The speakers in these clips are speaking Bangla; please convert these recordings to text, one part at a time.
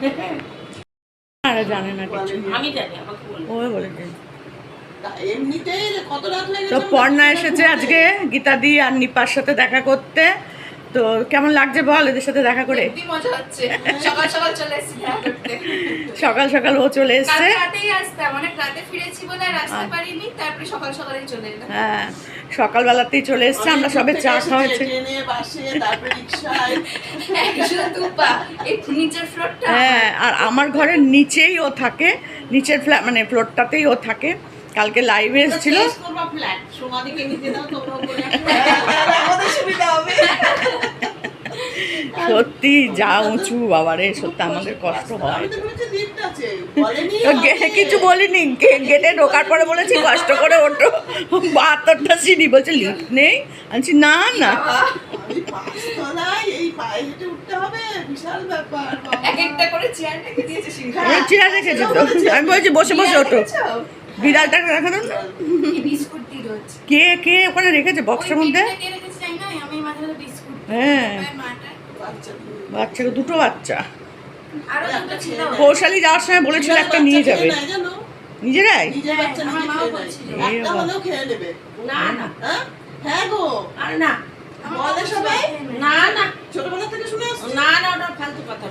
আর জানে না কিছু। আমি জানি আমাকে বলব ও বলেছে তা কত রাত লেগেছে তো পর্ণা এসেছে আজকে গীতাদি আর নিপার সাথে দেখা করতে। তো কেমন লাগছে বল এদের সাথে দেখা করে? হেব্বি মজা হচ্ছে। সকাল সকাল চলে ও চলে এসছে। হ্যাঁ সকালবেলাতেই চলে এসছে আমরা সবে চা খাওয়াচ্ছি ফ্লোরটা হ্যাঁ আর আমার ঘরের নিচেই ও থাকে নিচের ফ্ল্যাট মানে ফ্লোরটাতেই ও থাকে। কালকে লাইভে এসেছিল। সত্যি যা উঁচু বাবারে সত্যি আমাদের কষ্ট হয়। কিছু বলিনি। গেটে ঢোকার পরে বলেছি কষ্ট করে ওঠো। বাহাত্তরটা সিঁড়ি বলছে লিফট নেই? আনছি না না। চেয়ার রেখেছি তো। আমি বলছি বসে বসে ওঠো। বিড়ালটা রাখা দাও না? বিস্কুট দিয়ে রোজ কে কে ওখানে রেখেছে বক্সের মধ্যে? হ্যাঁ। আমার বাচ্চা বাচ্চাকে দুটো বাচ্চা। আরও কৌশালী যাওয়ার সময় বলেছিল একটা নিয়ে যাবে। নিজেরাই হ্যাঁ হ্যাঁ? গো। আর না। বলে সবাই? না না। ছোটবেলা থেকে শুনে না না ওটা ফালতু কথা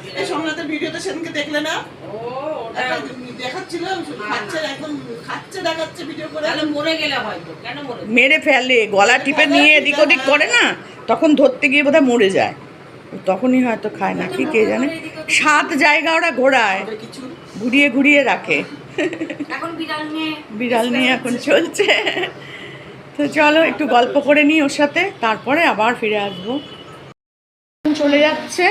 ভিডিওতে সেদিনকে দেখলে না? ও ওটা একটা দেখাচ্ছিল খাচ্ছে একদম খাচ্ছে দেখাচ্ছে ভিডিও করে। মরে গেলে হয়তো কেন মরে মেরে ফেলে গলা টিপে নিয়ে এদিক ওদিক করে না তখন ধরতে গিয়ে বোধহয় মরে যায়। তখনই হয়তো খায় না কি কে জানে? সাত জায়গা ওরা ঘোরায় ঘুরিয়ে ঘুরিয়ে রাখে। বিড়াল নিয়ে বিড়াল নিয়ে এখন চলছে। তো চলো একটু গল্প করে নিই ওর সাথে তারপরে আবার ফিরে আসব। চলে যাচ্ছে।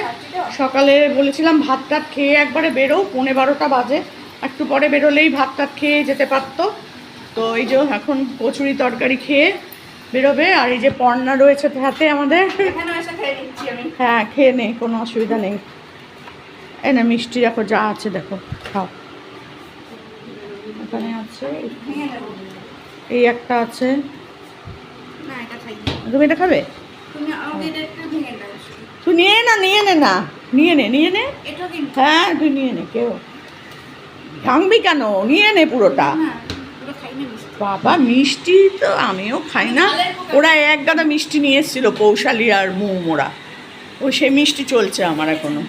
সকালে বলেছিলাম ভাত টাত খেয়ে একবারে বেরো পৌনে বারোটা বাজে। একটু পরে বেরোলেই ভাত টাত খেয়ে যেতে পারতো। তো এই যে এখন কচুরি তরকারি খেয়ে বেরোবে। আর এই যে পর্ণা রয়েছে হাতে আমাদের। হ্যাঁ খেয়ে নেই কোনো অসুবিধা নেই। এই না মিষ্টি দেখো যা আছে দেখো খাও। এখানে আছে। এই একটা আছে। তুমি এটা খাবে? তুই নিয়ে না নিয়ে নে না। নিয়ে নে নিয়ে নে। হ্যাঁ তুই নিয়ে নে কেউ। ভাঙবি কেন? নিয়ে নে পুরোটা। বাবা মিষ্টি তো আমিও খাই না। ওরা এক গাদা মিষ্টি নিয়ে এসেছিল কৌশালী আর মোরা ও সে মিষ্টি চলছে আমার এখনও।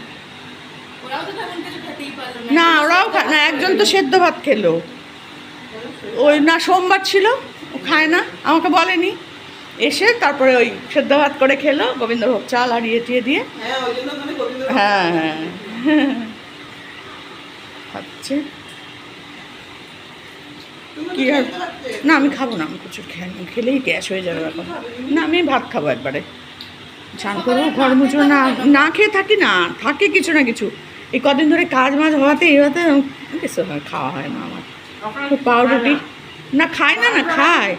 না। ওরাও না একজন তো সেদ্ধ ভাত খেলো। ওই না সোমবার ছিল ও খায় না আমাকে বলেনি। এসে তারপরে ওই সেদ্ধ ভাত করে খেলো গোবিন্দভোগ চাল আর ইয়ে টিয়ে দিয়ে। হ্যাঁ হ্যাঁ হ্যাঁ। খাচ্ছে। কি আর? না আমি খাব না আমি কিছু খেয়ে খেলেই গ্যাস হয়ে যাবে এখন না আমি ভাত খাব একবারে। চান করব ঘর মুছবো না না খেয়ে থাকি না থাকে কিছু না কিছু। এই কদিন ধরে কাজ মাছ হওয়াতে এই হওয়াতে কিছু খাওয়া হয় না আমার। পাউরুটি। না খায় না না খায়।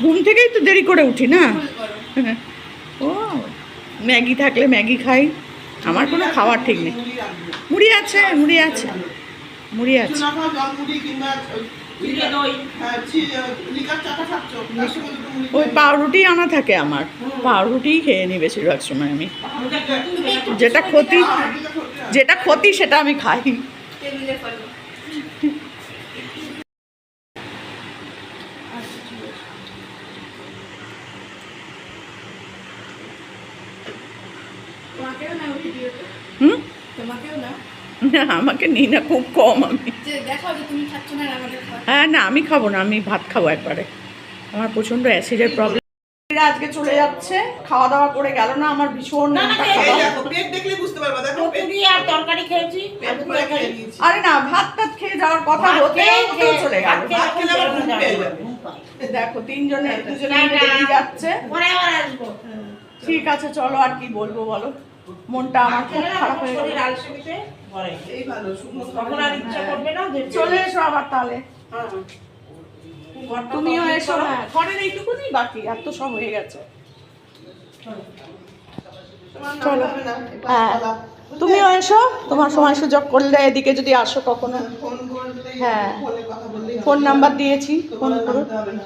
ঘুম থেকেই তো দেরি করে উঠি, না? ও, ম্যাগি থাকলে ম্যাগি খাই। আমার কোনো খাওয়ার ঠিক নেই। মুড়ি আছে মুড়ি আছে। মুড়ি আছে। ওই পাউরুটি আনা থাকে আমার। পাউরুটিই খেয়ে নিই বেশিরভাগ সময় আমি। যেটা ক্ষতি যেটা ক্ষতি সেটা আমি খাই টেবিলে ফলো তোমাকেও না ওই ভিডিওতে হুম? না? না আমাকে নিই না খুব কম আমি। যে দেখাও যে তুমি খাচ্ছ না আর আমাদের খাওয়া হ্যাঁ না আমি খাব না আমি ভাত খাব একবারে। আমার প্রচণ্ড অ্যাসিডের প্রবলেম আজকে চলে যাচ্ছে খাওয়া দাওয়া করে গেল না আমার ভীষণ না, না, মনটা এই খারাপ। দেখো পেট দেখলে বুঝতে পারবা দেখো আর তরকারি খেয়েছি? না ভাত টাত খেয়ে যাওয়ার কথা হতে হতেও চলে গেল। দেখো তিনজনে দুজনে না, মিলে না। বেরিয়ে যাচ্ছে। পরে আবার আসব। ঠিক আছে চলো আর কি বলব বলো। মনটা আমার খুব খারাপ হয়ে গেল। আলসেমিতে পরে এই ভালো শুকনো তখন আর ইচ্ছা করবে না যে চলে এসো আবার তাহলে হ্যাঁ। তুমিও এসো হ্যাঁ। ঘরের এইটুকুনি বাকি আর তো সব হয়ে গেছে। চলো। হ্যাঁ। তুমিও এসো তোমার সময় সুযোগ করলে এদিকে যদি আসো কখনো। হ্যাঁ। ফোনে নাম্বার দিয়েছি ফোন করো। না।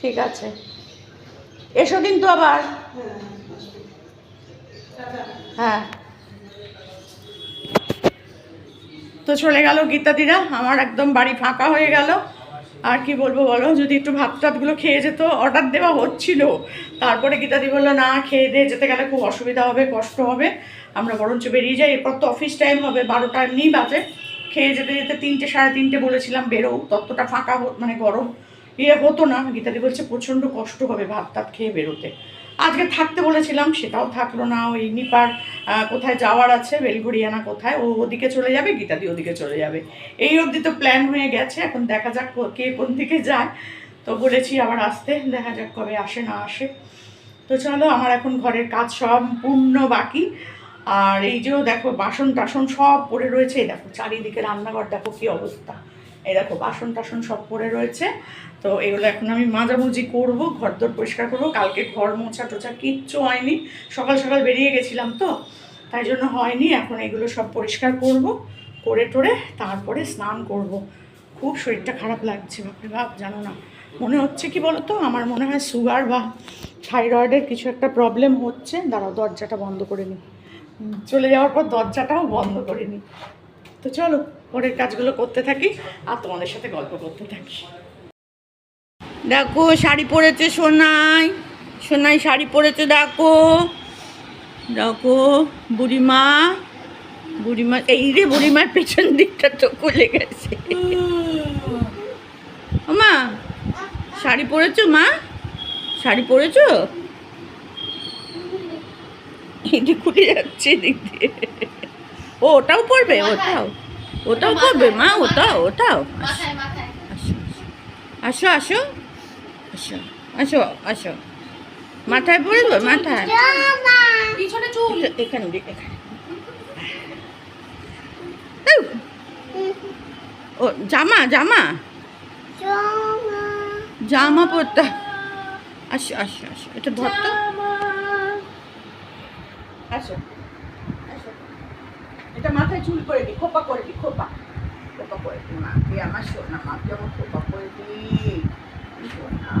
ঠিক আছে। এসো কিন্তু আবার। হ্যাঁ। তো চলে গেল গীতাদিরা, আমার একদম বাড়ি ফাঁকা হয়ে গেল। আর কি বলব বলো, যদি একটু ভাত টাতগুলো খেয়ে যেত অর্ডার দেওয়া হচ্ছিল। তারপরে গীতাদি বলল, না, খেয়ে দিয়ে যেতে গেলে খুব অসুবিধা হবে, কষ্ট হবে। আমরা বরঞ্চ বেরিয়ে যাই। এরপর তো অফিস টাইম হবে, বারোটা এমনি বাজে। খেয়ে যেতে যেতে তিনটে, সাড়ে তিনটে বলেছিলাম, বেরো। ততটা ফাঁকা মানে গরম। ইয়ে হতো না। গীতাদি বলছে, প্রচণ্ড কষ্ট হবে ভাত টাত খেয়ে বেরোতে। আজকে থাকতে বলেছিলাম, সেটাও থাকল না। ওই নিপার কোথায় যাওয়ার আছে, বেলঘড়িয়ানা কোথায়, ও ওদিকে চলে যাবে, গীতাদি ওদিকে চলে যাবে। এই অবধি তো প্ল্যান হয়ে গেছে, এখন দেখা যাক কে কোন দিকে যায়। তো বলেছি আবার আসতে, দেখা যাক কবে আসে, না আসে। তো চলো, আমার এখন ঘরের কাজ সম্পূর্ণ বাকি। আর এই যে দেখো বাসন টাসন সব পড়ে রয়েছে দেখো চারিদিকে রান্নাঘর, দেখো কি অবস্থা। এই দেখো, বাসন টাসন সব পড়ে রয়েছে। তো এগুলো এখন আমি মাজামুজি করব ঘর দর পরিষ্কার করব। কালকে ঘর মোছা টোছা কিচ্ছু হয়নি। সকাল সকাল বেরিয়ে গেছিলাম তো, তাই জন্য হয়নি। এখন এগুলো সব পরিষ্কার করব, করে টোরে তারপরে স্নান করব। খুব শরীরটা খারাপ লাগছে, বাপরে বাপ, জানো না। মনে হচ্ছে কি বলো তো আমার মনে হয় সুগার বা থাইরয়েডের কিছু একটা প্রবলেম হচ্ছে। দাঁড়াও, দরজাটা বন্ধ করে নিই চলে যাওয়ার পর দরজাটাও বন্ধ করে নিই তো চলো পরের কাজগুলো করতে থাকি আর তোমাদের সাথে গল্প করতে থাকি। দেখো, শাড়ি পরেছে সোনাই। সোনাই শাড়ি পরেছে, দেখো। দেখো, বুড়িমা। বুড়িমা, এই রে বুড়িমার পেছন দিকটা তো খুলে গেছে। মা, শাড়ি পরেছো মা? শাড়ি পরেছো? এদিক খুলে যাচ্ছে এদিক দিয়ে। ও, ওটাও পরবে? ওটাও? ওটাও পরবে মা ওটাও ওটাও। আসো আসো। আসো আসো আসো মাথায় পড়বে মাথায়। এখানে! ও জামা জামা। জামা পরতে আসো আসো আসো। এটা ধরতো আসো। এটা মাথায় চুল করে দি, খোপা করে দি, খোপা। খোপা করে দি মাকে আমার সোনা মাকে আমার খোপা করে দি। সোনা।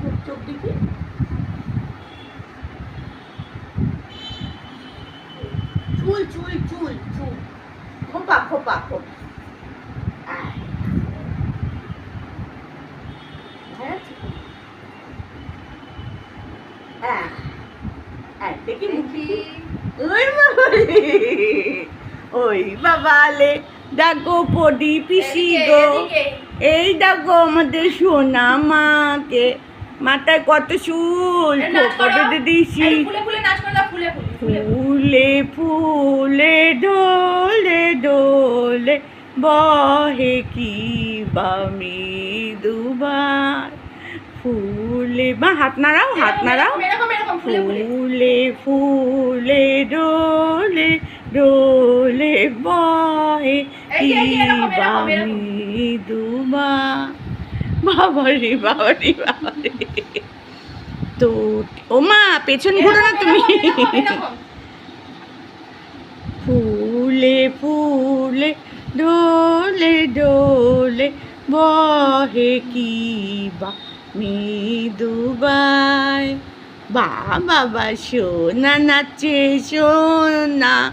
চোখ চোখ দিকে চুল চুল চুল চুল। খোপা খোপা খোপা আয়। হ্যাঁ, ঠিক আছে। হ্যাঁ। হ্যাঁ, দেখি মুখি। ওই বাবারে। ওই বাবালে ডাকো পডি পিসি গো। এই ডাকো আমাদের সোনা মাকে। মাথায় কত চুল ফুলে ফুলে ফুলে ফুলে ফুলে। ফুলে ফুলে ডোলে ডোলে বহে কি বামি দুবার ফুলে মা হাত নাড়াও হাত নাড়াও ফুলে ফুলে ডোলে ডোলে বহে এই যে, এই যে, এরকম, এরকম, এরকম। বামি দুবা বাবারে বাবারে বাবারে তো ও মা পেছন ঘুরো না তুমি। ফুলে ফুলে ডোলে ডোলে বহে কি বা মৃদুবাই বাবা বা সোনা, নাচে সোনা।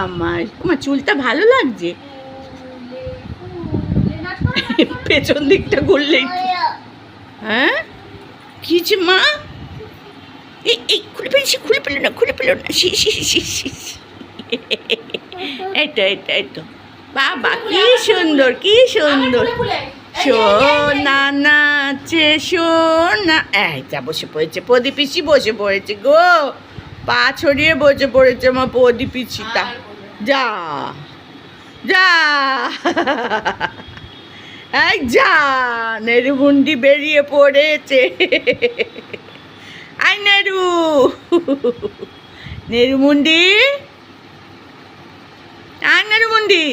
আমার আমার চুলটা ভালো লাগছে। পেছন দিকটা ঘুরলেই হ্যাঁ? কি যে মা? এই এই, খুলে ফেলছি, খুলে ফেলো না, খুলে ফেলো না। শি শি শি শি। এই তো তো বাবা, কি সুন্দর কি সুন্দর। সোনা নাচে সোনা এই যা বসে পড়েছে প্রদীপ পিসি বসে পড়েছে গো। পা ছড়িয়ে বসে পড়েছে আমার প্রদীপ পিসিটা। যা যা। এই যা নেরুমুন্ডি বেরিয়ে পড়েছে। আই নেরু। নেরুমুন্ডি আই নেরুমুন্ডি